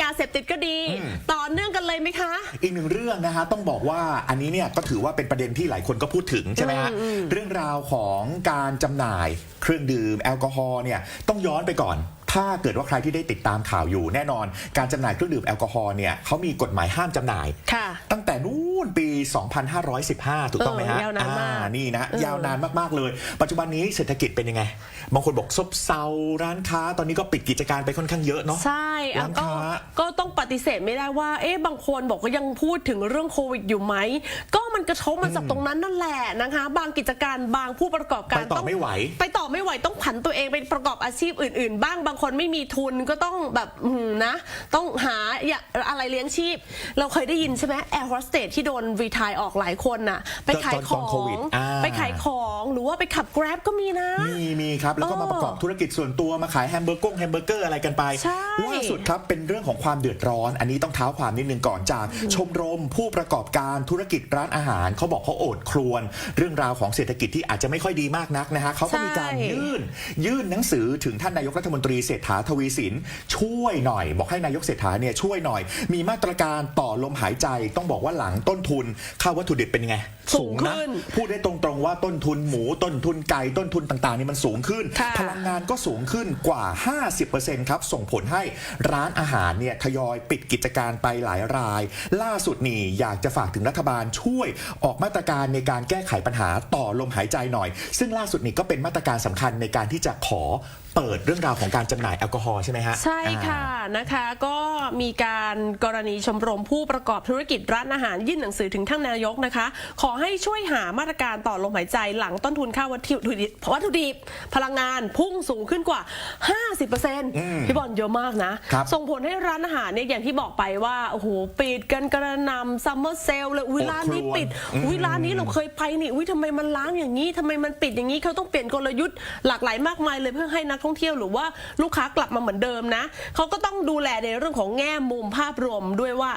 ยาเสพติดก็ดี ต่อเนื่องกันเลยไหมคะ อีกหนึ่งเรื่องนะฮะต้องบอกว่าอันนี้เนี่ยก็ถือว่าเป็นประเด็นที่หลายคนก็พูดถึงใช่ไหมฮะเรื่องราวของการจำหน่ายเครื่องดื่มแอลกอฮอล์เนี่ยต้องย้อนไปก่อนถ้าเกิดว่าใครที่ได้ติดตามข่าวอยู่แน่นอน การจำหน่ายเครื่องดื่มแอลกอฮอล์เนี่ยเขามีกฎหมายห้ามจำหน่ายค่ะตั้งแต่นู่ นปี 2515 ถูกต้องไหมฮะเออยาวนานมากอ่นี่นะเออยาวนานมากๆเลย ปัจจุบันนี้เศรษฐกิจเป็นยังไง บางคนบอกซบเซาร้านค้า ตอนนี้ก็ปิดกิจการไปค่อนข้างเยอะเนาะใช่อะร้านก็ค้าก็ต้องปฏิเสธไม่ได้ว่า เอ๊ะบางคนบอกว่ายังพูดถึงเรื่องโควิดอยู่ไหมก็ มันกระทบมาจากตรงนั้นนั่นแหละนะคะ บางกิจการบางผู้ประกอบการไปต่อไม่ไหว ไปต่อไม่ไหวต้องผันตัวเองไปประกอบอาชีพอื่น ๆ บ้างบางคนไม่มีทุนก็ต้องแบบอืมนะ ต้องหาอย่าอะไรเลี้ยงชีพ เราเคยได้ยินใช่ไหมแอร์โฮสเตสที่โดนรีทายออกหลายคนน่ะ ไปขายขตออนโควิดงอ่าไปขายของหรือว่าไปขับ Grab ก็มีนะ มีมีครับ แล้วก็มาเออประกอบธุรกิจส่วนตัวมาขายแฮมเบอร์กงแฮมเบอร์เกอร์อะไรกันไปใช่ล่าสุดครับเป็นเรื่องของความเดือดร้อน อันนี้ต้องเท้าความนิดนึงก่อนจาก ชมรมผู้ประกอบการธุรกิจร้านอาหารเขาบอกเขาโอดครวน เรื่องราวของเศรษฐกิจที่อาจจะไม่ค่อยดีมากนักนะฮะเขาก็มีการใช่ยื่น ยื่นหนังสือถึงท่านนายกรัฐมนตรีเศรษฐาทวีสินช่วยหน่อย บอกให้นายกเศรษฐาเนี่ยช่วยหน่อย มีมาตรการต่อลมหายใจต้องบอกว่าหลังต้นทุนค่าวัตถุดิบเป็นยังไงสูงนะขึ้นพูดได้ตรงๆว่าต้นทุนหมูต้นทุนไก่ต้นทุนต่างๆนี่มันสูงขึ้นค่ะพลังงานก็สูงขึ้นกว่า 50%ครับส่งผลให้ร้านอาหารเนี่ยทยอยปิดกิจการไปหลายราย ล่าสุดนี่อยากจะฝากถึงรัฐบาลช่วยออกมาตรการในการแก้ไขปัญหาต่อลมหายใจหน่อย ซึ่งล่าสุดนี้ก็เป็นมาตรการสำคัญในการที่จะขอ เปิดเรื่องราวของการจำหน่ายแอลกอฮอล์ใช่ไหมฮะใช่ค่ะอ่า นะคะก็มีการกรณีชมรมผู้ประกอบธุรกิจร้านอาหารยื่นหนังสือถึงท่านนายกนะคะ ขอให้ช่วยหามาตรการต่อลมหายใจหลังต้นทุนค่าวัตถุดิบวัตถุดิบพลังงานพุ่งสูงขึ้นกว่า50%พี่บอลเยอะมากนะ ครับ ส่งผลให้ร้านอาหารเนี่ยอย่างที่บอกไปว่าโอ้โหปิดกันกระหนำซัมเมอร์เซลเลยอุ้ยอดร้านนี้ครวนปิดอุ้ยร้านนี้เราเคยไปนี่อุ้ยทำไมมันล้างอย่างนี้ทำไมมันปิดอย่างนี้เขาต้องเปลี่ยนกลยุทธ์หลากหลายมากมายเลยเพื่อให้นักท่องเที่ยวหรือว่าลูกค้ากลับมาเหมือนเดิมนะเขาก็ต้องดูแลในเรื่องของแง่มุมภาพรวมด้วยว่า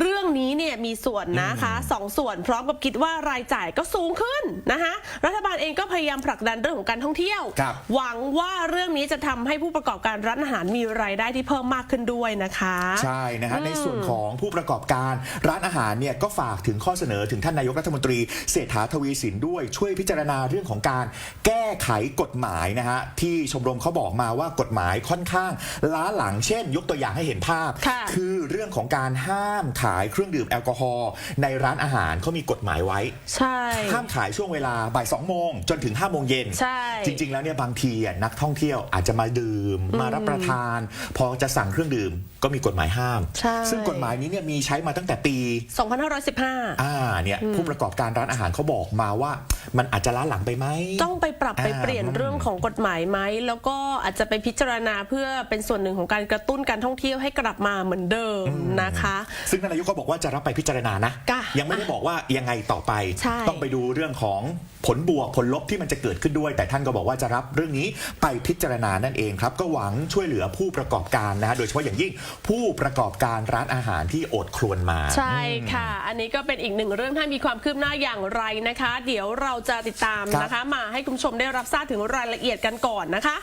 เรื่องนี้เนี่ยมีส่วนนะคะสองส่วนพร้อมกับคิดว่ารายจ่ายก็สูงขึ้นนะคะรัฐบาลเองก็พยายามผลักดันเรื่องของการท่องเที่ยว ครับ หวังว่าเรื่องนี้จะทำให้ผู้ประกอบการร้านอาหารมีรายได้ที่เพิ่มมากขึ้นด้วยนะคะ ใช่นะฮะในส่วนของผู้ประกอบการร้านอาหารเนี่ยก็ฝากถึงข้อเสนอถึงท่านนายกรัฐมนตรีเศรษฐาทวีสินด้วยช่วยพิจารณาเรื่องของการแก้ไขกฎหมายนะฮะที่ชมรมเขาบอกมาว่ากฎหมายค่อนข้าง ล้าหลังเช่น ยกตัวอย่างให้เห็นภาพ ค่ะ คือเรื่องของการห้ามขายเครื่องดื่มแอลกอฮอล์ในร้านอาหารเขามีกฎหมายไว้ ใช่ ห้ามขายช่วงเวลาบ่ายสองโมงจนถึง5้าโมงเย็น ใช่ จริง ๆ แล้วเนี่ยบางทีอะนักท่องเที่ยวอาจจะมาดื่มมารับประทาน พอจะสั่งเครื่องดื่มก็มีกฎหมายห้าม ใช่ ซึ่งกฎหมายนี้เนี่ยมีใช้มาตั้งแต่ปี 2515 อ่าเนี่ยผู้ประกอบการร้านอาหารเขาบอกมาว่า มันอาจจะล้าหลังไปไหม ต้องไปปรับไปอ่าเปลี่ยนเรื่องของกฎหมายไหม แล้วก็อาจจะไปพิจารณาเพื่อเป็นส่วนหนึ่งของการกระตุ้นการท่องเที่ยวให้กลับมาเหมือนเดิมนะคะ ซึ่งท่านนายกก็บอกว่าจะรับไปพิจารณานะ ค่ะยังไม่ได้บอกว่ายังไงต่อไป ใช่ ต้องไปดูเรื่องของผลบวกผลลบที่มันจะเกิดขึ้นด้วย แต่ท่านก็บอกว่าจะรับเรื่องนี้ไปพิจารณานั่นเองครับ ก็หวังช่วยเหลือผู้ประกอบการนะฮะโดยเฉพาะอย่างยิ่งผู้ประกอบการร้านอาหารที่โอดครวนมา ใช่ค่ะ อันนี้ก็เป็นอีกหนึ่งเรื่องถ้ามีความคืบหน้าอย่างไรนะคะ เดี๋ยวเราจะติดตามครับนะคะ มาให้คุณผู้ชมได้รับทราบถึงรายละเอียดกันก่อนนะคะ